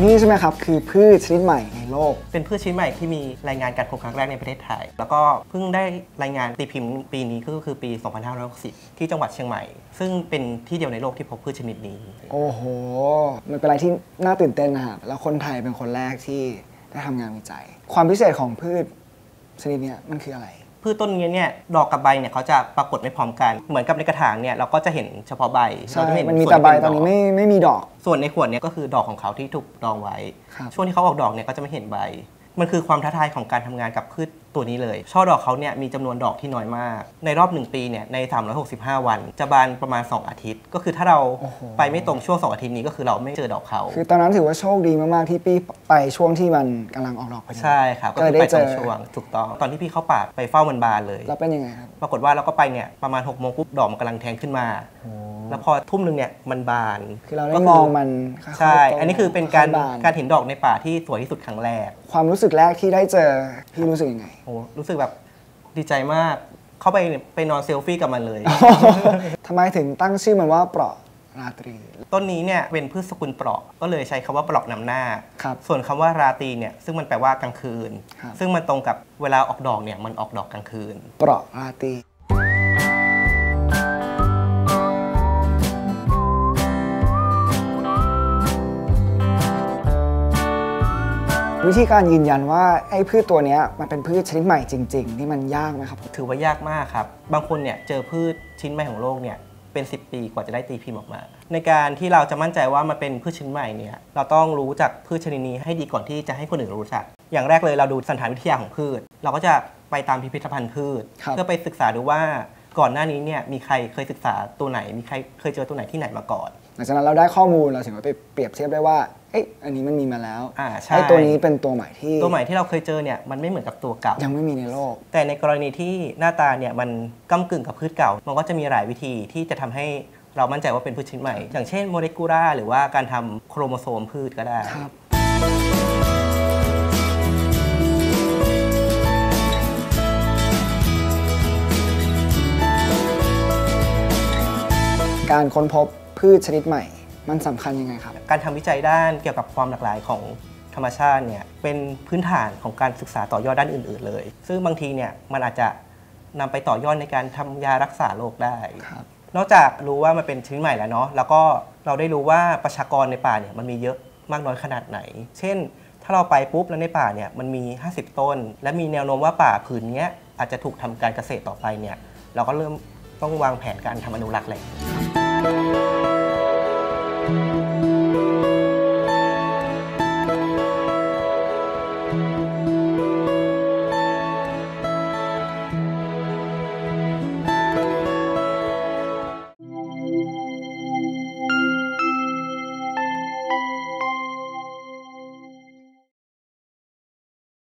นี่ใช่ไหมครับ คือพืชชนิดใหม่ในโลก เป็นพืชชนิดใหม่ที่มีรายงานการพบครั้งแรกในประเทศไทย แล้วก็เพิ่งได้รายงานตีพิมพ์ปีนี้ก็คือปี 2560 ที่จังหวัดเชียงใหม่ ซึ่งเป็นที่เดียวในโลกที่พบพืชชนิดนี้ โอ้โห มันเป็นอะไรที่น่าตื่นเต้นนะครับแล้วคนไทยเป็นคนแรกที่ได้ทำงานวิจัย ความพิเศษของพืชชนิดเนี้ยมันคืออะไร พืชต้นนี้เนี่ยดอกกับใบเนี่ยเขาจะปรากฏไม่พร้อมกัน เหมือนกับในกระถางเนี่ยเราก็จะเห็นเฉพาะใบใช่เราจะไเห็นมันมีส่วแต่ใบที่ตอนเป็นี้ดกไม่ไม่มีดอก ส่วนในขวดเนี่ยก็คือดอกของเขาที่ถูกดองไว้ครับช่วงที่เขาออกดอกเนี่ยก็จะไม่เห็นใบ มันคือความท้าทายของการทำงานกับพืชตัวนี้เลย ช่อดอกเขาเนี่ยมีจำนวนดอกที่น้อยมาก ในรอบ 1 ปีเนี่ยใน 365 วัน จะบานประมาณ 2 อาทิตย์ ก็คือถ้าเราโอ้โหไปไม่ตรงช่วง 2 อาทิตย์นี้ก็คือเราไม่เจอดอกเขา คือตอนนั้นถือว่าโชคดีมาก ๆ ที่ปี้ไปช่วงที่มันกำลังออกดอกพอดีใช่ครับก็ก็คืเลยอไปได้ตรงเจอช่วงถูกต้องตอนที่พี่เข้าป่าไปเฝ้ามันบานเลยแล้วเป็นยังไงครับปรากฏว่าเราก็ไปเนี่ยประมาณ6กโมงปุ๊บดอกมันกำลังแทงขึ้นมา แล้วพอทุ่มหนึ่งเนี่ยมันบานคือเราได้ก็มองมันค่อยๆใช่โตอันนี้คือเป็นการค่อยๆบนการเห็นดอกในป่าที่สวยที่สุดครั้งแรก ความรู้สึกแรกที่ได้เจอพี่รู้สึกยังไงโอ้รู้สึกแบบดีใจมากเข้าไปไปนอนเซลฟี่กับมันเลยทำไมถึงตั้งชื่อมันว่าเปราะราตรี ต้นนี้เนี่ยเป็นพืชสกุลเปราะก็เลยใช้คำว่าเปราะนำหน้าครับส่วนคำว่าราตรีเนี่ยซึ่งมันแปลว่ากลางคืนครับซึ่งมันตรงกับเวลาออกดอกเนี่ยมันออกดอกกลางคืน เปราะราตรี วิธีการยืนยันว่าไอ้พืชตัวเนี้ยมันเป็นพืชชนิดใหม่จริงๆนี่มันยากไหมครับ ถือว่ายากมากครับ บางคนเนี่ยเจอพืชชิ้นใหม่ของโลกเนี่ยเป็น 10 ปีกว่าจะได้ตีพิมพ์ออกมา ในการที่เราจะมั่นใจว่ามันเป็นพืชชนิดใหม่เนี่ยเราต้องรู้จักพืชชนิดนี้ให้ดีก่อนที่จะให้คนอื่นรู้จัก อย่างแรกเลยเราดูสันฐานวิทยาของพืช เราก็จะไปตามพิพิธภัณฑ์พืชครับเพื่อไปศึกษาดูว่าก่อนหน้านี้เนี่ยมีใครเคยศึกษาตัวไหน มีใครเคยเจอตัวไหนที่ไหนมาก่อน หลังจากนั้นเราได้ข้อมูลเราถึงมาไปเปรียบเทียบได้ว่า เอ๊ะอันนี้มันมีมาแล้วอ่าใช่ไอ้ตัวนี้เป็นตัวใหม่ที่ตัวใหม่ที่เราเคยเจอเนี่ยมันไม่เหมือนกับตัวเก่า ยังไม่มีในโลก แต่ในกรณีที่หน้าตาเนี่ยมันก้ากึ่งกับพืชเก่า มันก็จะมีหลายวิธีที่จะทำให้เรามั่นใจว่าเป็นพืชชนิดใหม่ อย่างเช่นโมเลกุลาร์หรือว่าการทำโครโมโซมพืชก็ได้ครับการค้นพบพืชชนิดใหม่ มันสำคัญยังไงครับ การทำวิจัยด้านเกี่ยวกับความหลากหลายของธรรมชาติเนี่ยเป็นพื้นฐานของการศึกษาต่อยอดด้านอื่น ๆ เลย ซึ่งบางทีเนี่ยมันอาจจะนำไปต่อยอดในการทำยารักษาโรคได้ครับนอกจากรู้ว่ามันเป็นชนิดใหม่แล้วเนาะแล้วก็เราได้รู้ว่าประชากรในป่าเนี่ยมันมีเยอะมากน้อยขนาดไหน เช่น ถ้าเราไปปุ๊บแล้วในป่าเนี่ยมันมี 50 ต้น และมีแนวโน้มว่าป่าผืนเนี้ยอาจจะถูกทำการเกษตรต่อไปเนี่ยเราก็เริ่มต้องวางแผนการทำอนุรักษ์แหละ